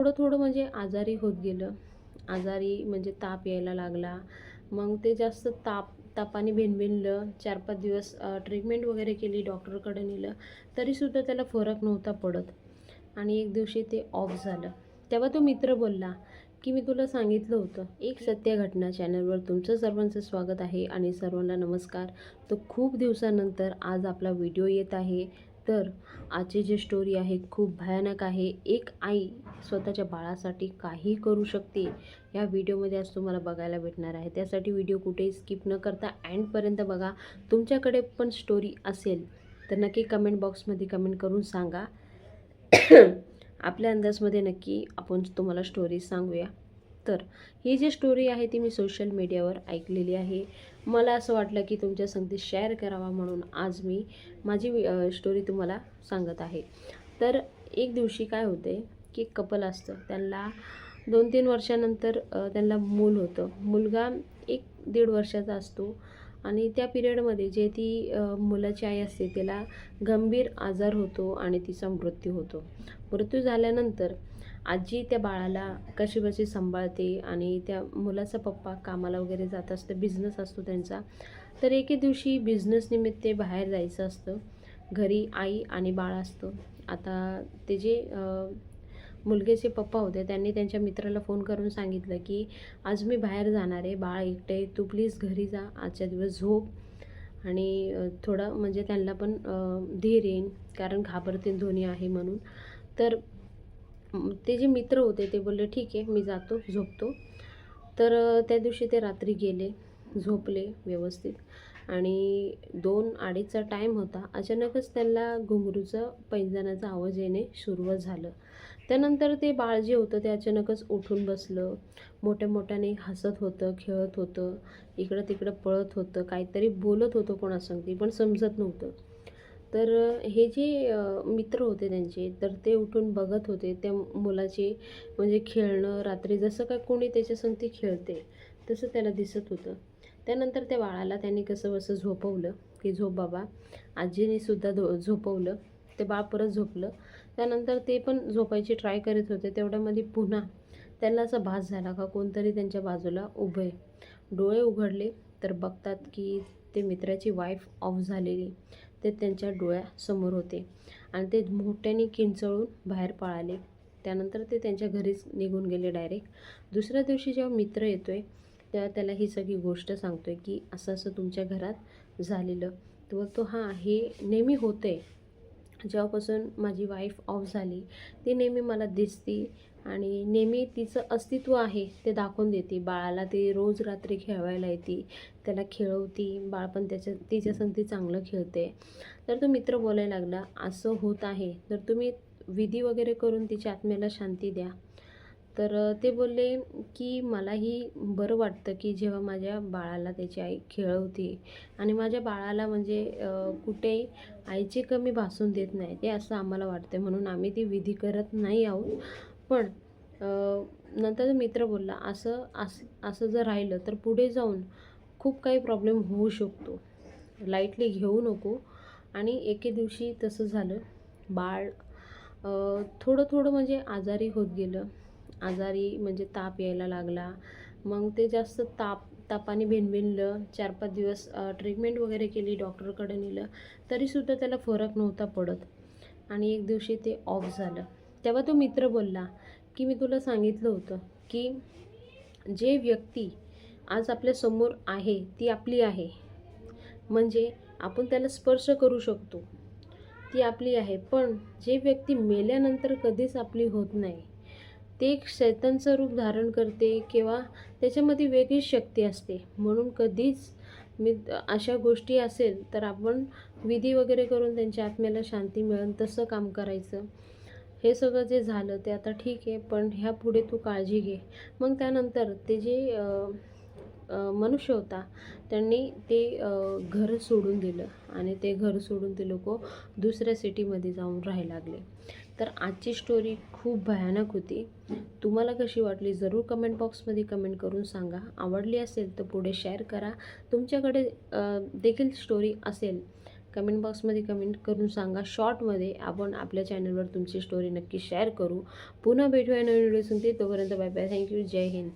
थोडं थोडं म्हणजे आजारी होत गेलं. आजारी म्हणजे ताप यायला लागला. मग ते जास्त ताप तापाने भिनभिनलं. चार पाच दिवस ट्रीटमेंट वगैरे केली डॉक्टरकडे नेलं. तरीसुद्धा त्याला फरक नव्हता पडत. आणि एक दिवशी ते ऑफ झालं. तेव्हा तो मित्र बोलला की मी तुला सांगितलं होतं एक सत्य घटना चॅनलवर तुमचं सर्वांचं स्वागत आहे आणि सर्वांना नमस्कार. तर खूप दिवसानंतर आज आपला व्हिडिओ येत आहे. तर आजची जी स्टोरी आहे खूप भयानक आहे. एक आई स्वतःच्या बाळासाठी काही करू शकते. या व्हिडिओमध्ये आज तुम्हाला बघायला भेटणार आहे. त्यासाठी व्हिडिओ कुठेही स्किप न करता अँडपर्यंत बघा. तुमच्याकडे पण स्टोरी असेल तर नक्की कमेंट बॉक्समध्ये कमेंट करून सांगा. आपल्या अंदाजमध्ये नक्की आपण तुम्हाला स्टोरी सांगूया. तर ही जी स्टोरी आहे ती मी सोशल मीडियावर ऐकलेली आहे. मला असं वाटलं की तुमच्या संगती शेअर करावा म्हणून आज मी माझी स्टोरी तुम्हाला सांगत आहे. तर एक दिवशी काय होते की कपल असतं. त्यांना दोन तीन वर्षानंतर त्यांना मूल होतं. मुलगा एक दीड वर्षाचा असतो आणि त्या पिरियडमध्ये जे ती मुलाची आई असते तिला गंभीर आजार होतो आणि तिचा मृत्यू होतो. मृत्यू झाल्यानंतर आजी त्या बाळाला कशीबशी सांभाळते आणि त्या मुलाचा पप्पा कामाला वगैरे जात असतं बिझनेस असतो त्यांचा तर एके दिवशी बिझनेस निमित्त बाहेर जायचं असतं. घरी आई आणि बाळ असतो. आता ते जे मुलगेचे पप्पा होते त्यांनी त्यांच्या मित्राला फोन करून सांगितलं की आज मी बाहेर जाणार आहे बाळ एकटे तू प्लीज घरी जा आजच्या दिवस झोप. आणि थोडं म्हणजे त्यांना पण धीर येईन कारण घाबरतील ध्वनी आहे म्हणून. तर ते जे मित्र होते ते बोलले ठीक आहे मी जातो झोपतो. तर त्या दिवशी ते रात्री गेले झोपले व्यवस्थित. आणि दोन अडीचचा टाईम होता अचानकच त्यांना घुंगरूचा पैंजणाचा आवाज येणे सुरुवात झालं. त्यानंतर ते बाळ जे होतं ते अचानकच उठून बसलं. मोठ्या मोठ्याने हसत होतं खेळत होतं. इकडं तिकडं पळत होतं. काहीतरी बोलत होतं कोणासंगती पण समजत नव्हतं. तर हे जे मित्र होते त्यांचे तर ते उठून बघत होते त्या मुलाचे म्हणजे खेळणं रात्री जसं काय कोणी त्याच्या संगती खेळते तसं त्याला दिसत होतं. त्यानंतर त्या बाळाला त्यांनी कसं बसं झोपवलं की झोप बाबा आजीने सुद्धा धो झोपवलं ते बाळ परत झोपलं. त्यानंतर ते पण झोपायची ट्राय करत होते तेवढ्यामध्ये पुन्हा त्यांना असा भास झाला का कोणतरी त्यांच्या बाजूला उभं आहे. डोळे उघडले तर बघतात की ते मित्राची वाईफ ऑफ झालेली. ते त्यांच्या डोळ्यासमोर होते. आणि ते मोठ्याने किंचळून बाहेर पळाले. त्यानंतर ते त्यांच्या घरीच निघून गेले डायरेक्ट दुसऱ्या दिवशी जेव्हा मित्र येतो आहे तेव्हा त्याला ही सगळी गोष्ट सांगतो आहे की असं असं तुमच्या घरात झालेलं. तर तो हां हे नेहमी होतं आहे जेव्हापासून माझी वाईफ ऑफ झाली ती नेहमी मला दिसती आणि नेहमी तिचं अस्तित्व आहे ते दाखवून देते. बाळाला ती रोज रात्री खेळवायला येते त्याला खेळवती बाळ पण त्याच्या तिच्या संगती चांगलं खेळते. तर तो मित्र बोलायला लागला असं होत आहे तर तुम्ही विधी वगैरे करून तिच्या आत्म्याला शांती द्या. तर ते बोलले की मलाही बरं वाटतं की जेव्हा माझ्या बाळाला त्याची आई खेळवते आणि माझ्या बाळाला म्हणजे कुठेही आईची कमी भासून देत नाही ते असं आम्हाला वाटते म्हणून आम्ही ती विधी करत नाही आहोत. पण नंतर मित्र बोलला असं असं असं जर राहिलं तर पुढे जाऊन खूप काही प्रॉब्लेम होऊ शकतो. लाईटली घेऊ नको. आणि एके दिवशी तसं झालं. बाळ थोडं थोडं म्हणजे आजारी होत गेलं. आजारी म्हणजे ताप यायला लागला. मग ते जास्त ताप तापाने भिनभिनलं. चार पाच दिवस ट्रीटमेंट वगैरे केली डॉक्टरकडे नेलं. तरीसुद्धा त्याला फरक नव्हता पडत. आणि एक दिवशी ते ऑफ झालं. तेव्हा तो मित्र बोलला की मी तुला सांगितलं होतं की जे व्यक्ती आज आपल्यासमोर आहे ती आपली आहे. म्हणजे आपण त्याला स्पर्श करू शकतो. ती आपली आहे. पण जे व्यक्ती मेल्यानंतर कधीच आपली होत नाही. ते एक शैतांचं रूप धारण करते किंवा त्याच्यामध्ये वेगळीच शक्ती असते. म्हणून कधीच मी अशा गोष्टी असेल तर आपण विधी वगैरे करून त्यांच्या आत्म्याला शांती मिळेल तसं काम करायचं. हे सगळं जे झालं ते आता ठीक आहे पण ह्या पुढे तू काळजी घे. मग त्यानंतर ते जे मनुष्य होता त्यांनी ते घर सोडून दिलं आणि ते घर सोडून ते लोक दुसऱ्या सिटीमध्ये जाऊन राहायला लागले. तर आजची स्टोरी खूप भयानक होती. तुम्हाला कशी वाटली जरूर कमेंट बॉक्समध्ये कमेंट करून सांगा. आवडली असेल तर पुढे शेअर करा. तुमच्याकडे देखील स्टोरी असेल कमेंट बॉक्समध्ये कमेंट करून सांगा. शॉर्टमध्ये आपण आपल्या चॅनलवर तुमची स्टोरी नक्की शेअर करू. पुन्हा भेटूया नवीन व्हिडिओ सांगते तोपर्यंत bye bye thank you Jai Hind